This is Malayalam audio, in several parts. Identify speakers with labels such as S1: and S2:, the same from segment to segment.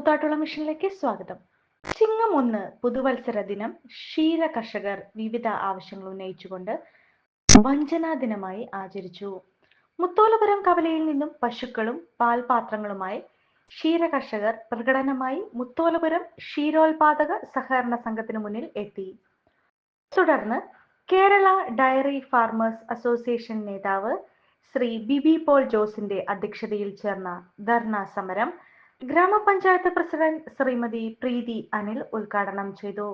S1: കൂത്താട്ടുള്ള മിഷനിലേക്ക് സ്വാഗതം. ചിങ്ങം ഒന്ന് പുതുവത്സര ദിനം ക്ഷീര കർഷകർ വിവിധ ആവശ്യങ്ങൾ ഉന്നയിച്ചുകൊണ്ട് വഞ്ചനാ ദിനമായി ആചരിച്ചു. മുത്തോലപുരം കവലയിൽ നിന്നും പശുക്കളും പാൽപാത്രങ്ങളുമായി ക്ഷീര കർഷകർ പ്രകടനമായി മുത്തോലപുരം ക്ഷീരോത്പാദക സഹകരണ സംഘത്തിന് മുന്നിൽ എത്തി. തുടർന്ന് കേരള ഡയറി ഫാർമേഴ്സ് അസോസിയേഷൻ നേതാവ് ശ്രീ ബിബി പോൾ ജോസിന്റെ അധ്യക്ഷതയിൽ ചേർന്ന ധർണ സമരം ഗ്രാമപഞ്ചായത്ത് പ്രസിഡന്റ് ശ്രീമതി പ്രീതി അനിൽ ഉദ്ഘാടനം ചെയ്തു.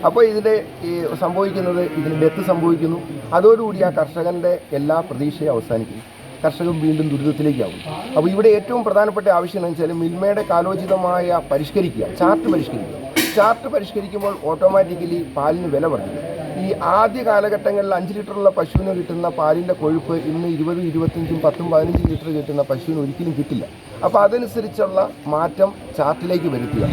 S2: അപ്പോൾ ഇതിൽ ഈ സംഭവിക്കുന്നത് ഇതിന് ഡെത്ത് സംഭവിക്കുന്നു. അതോടുകൂടി ആ കർഷകന്റെ എല്ലാ പ്രതീക്ഷയും അവസാനിക്കുന്നു. കർഷകൻ വീണ്ടും ദുരിതത്തിലേക്കാവും. അപ്പോൾ ഇവിടെ ഏറ്റവും പ്രധാനപ്പെട്ട ആവശ്യം എന്ന് വെച്ചാൽ മിൽമയുടെ കാലോചിതമായ പരിഷ്കരിക്കുക ചാർട്ട് പരിഷ്കരിക്കുക. ചാർട്ട് പരിഷ്കരിക്കുമ്പോൾ ഓട്ടോമാറ്റിക്കലി പാലിന് വില വർദ്ധിക്കും. ഈ ആദ്യ കാലഘട്ടങ്ങളിൽ അഞ്ച് ലിറ്ററുള്ള പശുവിന് കിട്ടുന്ന പാലിന്റെ കൊഴുപ്പ് ഇന്ന് ഇരുപതും ഇരുപത്തഞ്ചും പത്തും പതിനഞ്ചും ലിറ്റർ കിട്ടുന്ന പശുവിന് ഒരിക്കലും കിട്ടില്ല. അപ്പോൾ അതനുസരിച്ചുള്ള മാറ്റം ചാർട്ടിലേക്ക് വരുത്തുക.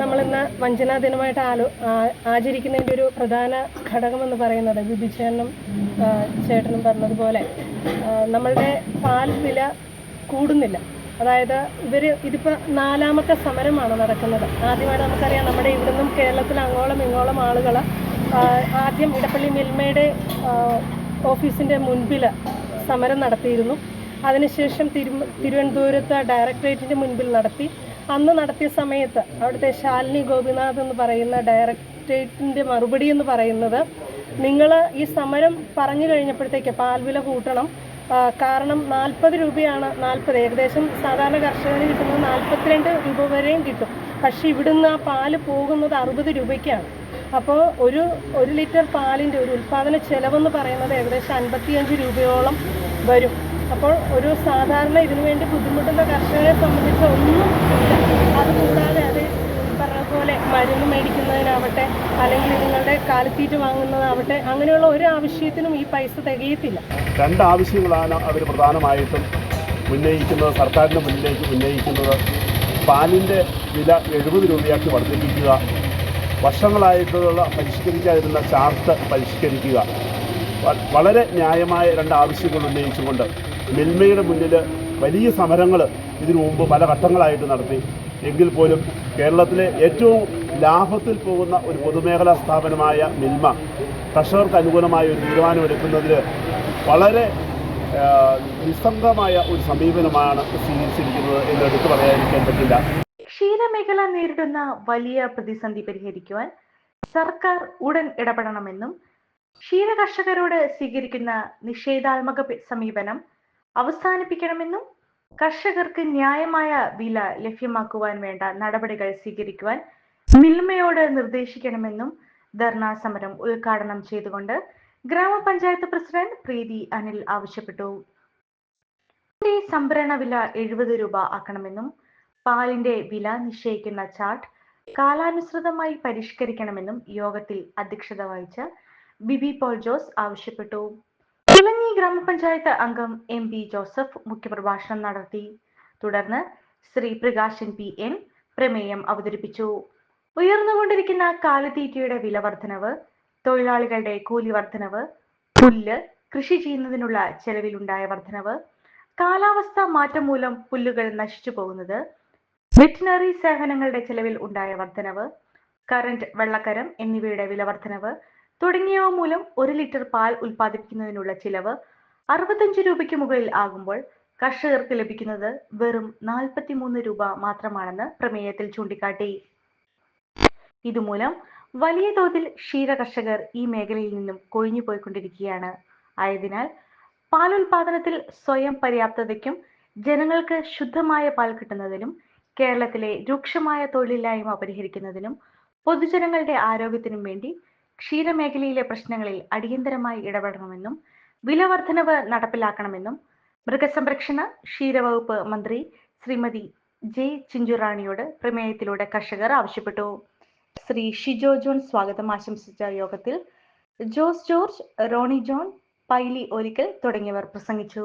S3: നമ്മളിന്ന് വഞ്ചനാ ദിനമായിട്ട് ആലോ ആചരിക്കുന്നതിന്റെ ഒരു പ്രധാന ഘടകമെന്ന് പറയുന്നത് ബിബിച്ചേട്ടനും ആ, ചേട്ടനും പറഞ്ഞതുപോലെ നമ്മളുടെ പാൽ വില കൂടുന്നില്ല. അതായത് ഇവർ ഇതിപ്പോൾ നാലാമത്തെ സമരമാണ് നടക്കുന്നത്. ആദ്യമായിട്ട് നമുക്കറിയാം നമ്മുടെ ഇവിടുന്നും കേരളത്തിൽ അങ്ങോളം ഇങ്ങോളം ആളുകൾ ആദ്യം ഇടപ്പള്ളി മിൽമയുടെ ഓഫീസിന്റെ മുൻപിൽ സമരം നടത്തിയിരുന്നു. അതിനുശേഷം തിരു തിരുവനന്തപുരത്ത് ഡയറക്ടറേറ്റിന്റെ മുൻപിൽ നടത്തി. അന്ന് നടത്തിയ സമയത്ത് അവിടുത്തെ ശാലിനി ഗോപിനാഥ് എന്ന് പറയുന്ന ഡയറക്ടറേറ്റിന്റെ മറുപടി എന്ന് പറയുന്നത് നിങ്ങൾ ഈ സമരം പറഞ്ഞു കഴിഞ്ഞപ്പോഴത്തേക്ക് പാൽവില കൂട്ടണം. കാരണം നാൽപ്പത് രൂപയാണ് നാൽപ്പത്. ഏകദേശം സാധാരണ കർഷകന് കിട്ടുന്നത് നാൽപ്പത്തിരണ്ട് രൂപ വരെയും കിട്ടും. പക്ഷേ ഇവിടുന്ന് ആ പാൽ പോകുന്നത് അറുപത് രൂപയ്ക്കാണ്. അപ്പോൾ ഒരു ഒരു ലിറ്റർ പാലിന്റെ ഒരു ഉൽപ്പാദന ചെലവെന്ന് പറയുന്നത് ഏകദേശം അൻപത്തിയഞ്ച് രൂപയോളം വരും. അപ്പോൾ ഒരു സാധാരണ ഇതിനു വേണ്ടി ബുദ്ധിമുട്ടുന്ന കർഷകരെ സംബന്ധിച്ച് ഒന്നും ഇല്ല. അതുകൂടാതെ അത് പറഞ്ഞതുപോലെ പോലെ മരുന്ന് മേടിക്കുന്നതിനാവട്ടെ അല്ലെങ്കിൽ നിങ്ങളുടെ കാലിത്തീറ്റ വാങ്ങുന്നതാവട്ടെ അങ്ങനെയുള്ള ഒരു ആവശ്യത്തിനും ഈ പൈസ തികയത്തില്ല.
S4: രണ്ട് ആവശ്യങ്ങളാണ് അവർ പ്രധാനമായിട്ടും ഉന്നയിക്കുന്നത് സർക്കാരിന്റെ മുന്നിലേക്ക് ഉന്നയിക്കുന്നത്. പാലിന്റെ വില എഴുപത് രൂപയാക്കി വർദ്ധിപ്പിക്കുക വർഷങ്ങളായിട്ടുള്ള പരിഷ്കരിക്കാതിരുന്ന ചാർട്ട് പരിഷ്കരിക്കുക. വളരെ ന്യായമായ രണ്ട് ആവശ്യങ്ങൾ ഉന്നയിച്ചുകൊണ്ട് മിൽമയുടെ മുന്നിൽ വലിയ സമരങ്ങൾ ഇതിനു മുമ്പ് പല ഘട്ടങ്ങളായിട്ട് നടത്തി. എങ്കിൽ പോലും കേരളത്തിലെ ഏറ്റവും ലാഭത്തിൽ പോകുന്ന ഒരു പൊതുമേഖലാ സ്ഥാപനമായ മിൽമ കർഷകർക്ക് അനുകൂലമായ ഒരു തീരുമാനമെടുക്കുന്നതിൽ വളരെ നിസ്സംഗമായ ഒരു സമീപനമാണ് സ്വീകരിച്ചിരിക്കുന്നത് എന്ന് എടുത്തു പറയാതിരിക്കാൻ പറ്റില്ല.
S1: ക്ഷീരമേഖല നേരിടുന്ന വലിയ പ്രതിസന്ധി പരിഹരിക്കുവാൻ സർക്കാർ ഉടൻ ഇടപെടണമെന്നും ക്ഷീര കർഷകരോട് സ്വീകരിക്കുന്ന നിഷേധാത്മക സമീപനം അവസാനിപ്പിക്കണമെന്നും കർഷകർക്ക് ന്യായമായ വില ലഭ്യമാക്കുവാൻ വേണ്ട നടപടികൾ സ്വീകരിക്കുവാൻ മിൽമയോട് നിർദ്ദേശിക്കണമെന്നും ധർണാ സമരം ഉദ്ഘാടനം ചെയ്തുകൊണ്ട് ഗ്രാമപഞ്ചായത്ത് പ്രസിഡന്റ് പ്രീതി അനിൽ ആവശ്യപ്പെട്ടു. സംഭരണ വില എഴുപത് രൂപ ആക്കണമെന്നും പാലിന്റെ വില നിശ്ചയിക്കുന്ന ചാർട്ട് കാലാനുസൃതമായി പരിഷ്കരിക്കണമെന്നും യോഗത്തിൽ അധ്യക്ഷത വഹിച്ച ബിബി പോൾ ജോസ് ആവശ്യപ്പെട്ടു. ഇലഞ്ഞി ഗ്രാമപഞ്ചായത്ത് അംഗം എം പി ജോസഫ് മുഖ്യപ്രഭാഷണം നടത്തി. തുടർന്ന് ശ്രീ പ്രകാശൻ പി എൻ പ്രമേയം അവതരിപ്പിച്ചു. ഉയർന്നുകൊണ്ടിരിക്കുന്ന കാലിത്തീറ്റയുടെ വില വർധനവ് തൊഴിലാളികളുടെ കൂലി വർധനവ് പുല്ല് കൃഷി ചെയ്യുന്നതിനുള്ള ചെലവിലുണ്ടായ വർധനവ് കാലാവസ്ഥ മാറ്റം മൂലം പുല്ലുകൾ നശിച്ചു പോകുന്നത് വെറ്റിനറി സേവനങ്ങളുടെ ചെലവിൽ ഉണ്ടായ വർധനവ് കറന്റ് വെള്ളക്കരം എന്നിവയുടെ വില വർധനവ് തുടങ്ങിയവ മൂലം ഒരു ലിറ്റർ പാൽ ഉൽപ്പാദിപ്പിക്കുന്നതിനുള്ള ചിലവ് അറുപത്തഞ്ച് രൂപയ്ക്ക് മുകളിൽ ആകുമ്പോൾ കർഷകർക്ക് ലഭിക്കുന്നത് വെറും നാൽപ്പത്തിമൂന്ന് രൂപ മാത്രമാണെന്ന് പ്രമേയത്തിൽ ചൂണ്ടിക്കാട്ടി. ഇതുമൂലം വലിയ തോതിൽ ക്ഷീര കർഷകർ ഈ മേഖലയിൽ നിന്നും കൊഴിഞ്ഞു പോയിക്കൊണ്ടിരിക്കുകയാണ്. ആയതിനാൽ പാലുൽപാദനത്തിൽ സ്വയം പര്യാപ്തതയ്ക്കും ജനങ്ങൾക്ക് ശുദ്ധമായ പാൽ കിട്ടുന്നതിനും കേരളത്തിലെ രൂക്ഷമായ തൊഴിലില്ലായ്മ പരിഹരിക്കുന്നതിനും പൊതുജനങ്ങളുടെ ആരോഗ്യത്തിനും വേണ്ടി ക്ഷീരമേഖലയിലെ പ്രശ്നങ്ങളിൽ അടിയന്തരമായി ഇടപെടണമെന്നും വില വർധനവ് നടപ്പിലാക്കണമെന്നും മൃഗസംരക്ഷണ ക്ഷീരവകുപ്പ് മന്ത്രി ശ്രീമതി ജെ ചിഞ്ചുറാണിയോട് പ്രമേയത്തിലൂടെ കർഷകർ ആവശ്യപ്പെട്ടു. ശ്രീ ഷിജോ ജോൺ സ്വാഗതം ആശംസിച്ച യോഗത്തിൽ Jose George Ronny John Paily ഒരിക്കൽ തുടങ്ങിയവർ പ്രസംഗിച്ചു.